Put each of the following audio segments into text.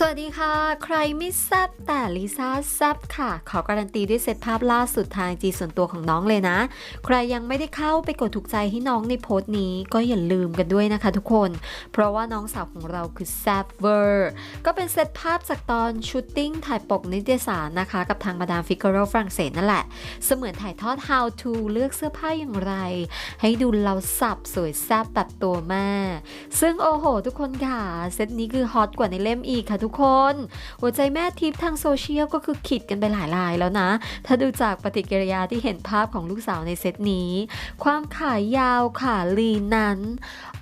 สวัสดีค่ะ ใครไม่แซบแต่ลิซ่าแซบค่ะ ขอการันตีด้วยเซตภาพล่าสุดทางจีส่วนตัวของน้องเลยนะ ใครยังไม่ได้เข้าไปกดถูกใจให้น้องในโพสต์นี้ก็อย่าลืมกันด้วยนะคะทุกคน เพราะว่าน้องสาวของเราคือแซบเวอร์ ก็เป็นเซตภาพจากตอนชูตติ้งถ่ายปกนิตยสารนะคะ กับทางมาดามฟิกโรฝรั่งเศสนั่นแหละ เสมือนถ่ายทอด how to เลือกเสื้อผ้าอย่างไร ให้ดูเราสับสวยแซบแบบตัวแม่ซึ่งโอ้โห ทุกคนค่ะเซตนี้คือฮอตกว่าในเล่มอีกค่ะทุกคน หัวใจแม่ทิพย์ทางโซเชียลก็คือขิดกันไปหลายลายแล้วนะ ถ้าดูจากปฏิกิริยาที่เห็นภาพของลูกสาวในเซตนี้ ความขายาวขาลีนั้น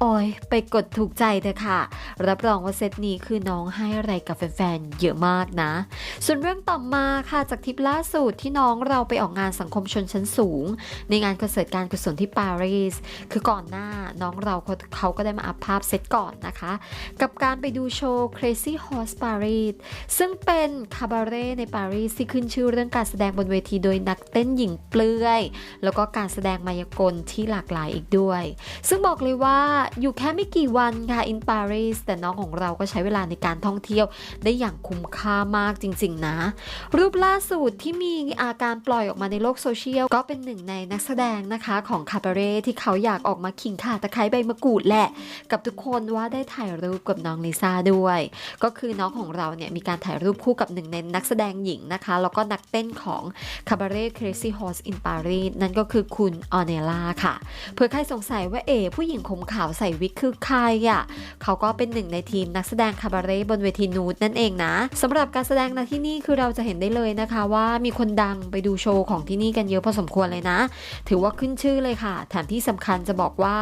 โอ้ยไปกดถูกใจเถอะค่ะ รับรองว่าเซตนี้คือน้องให้อะไรกับแฟนๆเยอะมากนะ ส่วนเรื่องต่อมาค่ะจากทิปล่าสุดที่น้องเราไปออกงานสังคมชนชั้นสูง ในงานคอนเสิร์ตการกุศลที่ปารีสคือก่อนหน้าน้องเราเขาก็ได้มาอัพภาพเซตก่อนนะคะ กับการไปดูโชว์ Crazy Horse Paris ซึ่งเป็นคาบาเร่ในปารีสที่ขึ้นชื่อเรื่องการแสดงบนเวทีโดยนักเต้นหญิงเปลือย แล้วก็การแสดงมายากลที่หลากหลายอีกด้วย ซึ่งบอกเลยว่าอยู่แค่ไม่กี่วันค่ะ in Paris แต่น้องของเราก็ใช้เวลาในการท่องเที่ยวได้อย่างคุ้มค่ามากจริง ๆ นะ รูปล่าสุดที่มีอาการปล่อยออกมาในโลกโซเชียลก็เป็นหนึ่งในนักแสดงนะคะของคาบาเร่ที่เขาอยากออกมาขิงข่าตะไคร้ใบมะกรูดแหละ กับทุกคนว่าได้ถ่ายรูปกับน้องลิซ่าด้วย ก็คือน้องของเราเนี่ยมีการถ่ายรูปคู่กับหนึ่งในนักแสดงหญิงนะคะ แล้วก็นักเต้นของ Cabaret Crazy Horse in Paris นั่นก็คือคุณออเนล่าค่ะ เพื่อใครสงสัยว่าเอ ผู้หญิงผมขาวใส่วิกคือใครอะเขาก็เป็นหนึ่งในทีมนักแสดงคาบาเร่บนเวทีนูดนั่นเองนะสำหรับการแสดงในที่นี่คือเราจะเห็นได้เลยนะคะว่ามีคนดังไปดูโชว์ของที่นี่กันเยอะพอสมควรเลยนะ ถือว่าขึ้นชื่อเลยค่ะ แถมที่สำคัญจะบอกว่า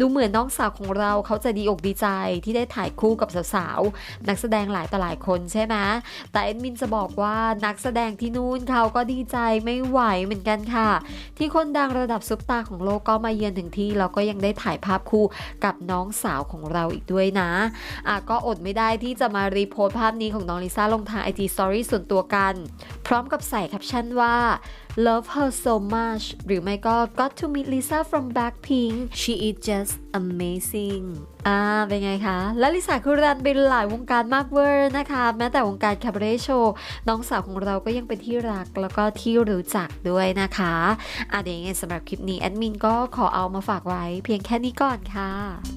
ดูเหมือนน้องสาวของเราเขาจะดีอกดีใจที่ได้ถ่ายคู่กับสาวๆนักแสดงหลายต่อหลายคนใช่ไหมแต่เอ็ดมินจะบอกว่านักแสดงที่นู่นเขาก็ดีใจไม่ไหวเหมือนกันค่ะ ที่คนดังระดับซุปตาของโลกก็มาเยือนถึงที่แล้วก็ยังได้ถ่ายภาพคู่กับน้องสาวของเราอีกด้วยนะอะก็อดไม่ได้ที่จะมารีโพสต์ภาพนี้ของน้องลิซ่าลงทาง IG Story ส่วนตัวกัน พร้อมกับใส่แคปชั่นว่า love her so much หรือไม่ก็ got to meet Lisa from Blackpink she is just amazing อ่าเป็นไงคะและลิซ่าคือรันไปหลายวงการมากเวอร์นะคะ แม้แต่วงการคาบเร่โชว์น้องสาวของเราก็ยังเป็นที่รักแล้วก็ที่รู้จักด้วยนะคะอะเดี๋ยวยังไงสำหรับคลิปนี้แอดมินก็ขอเอามาฝากไว้เพียงแค่นี้ก่อนค่ะ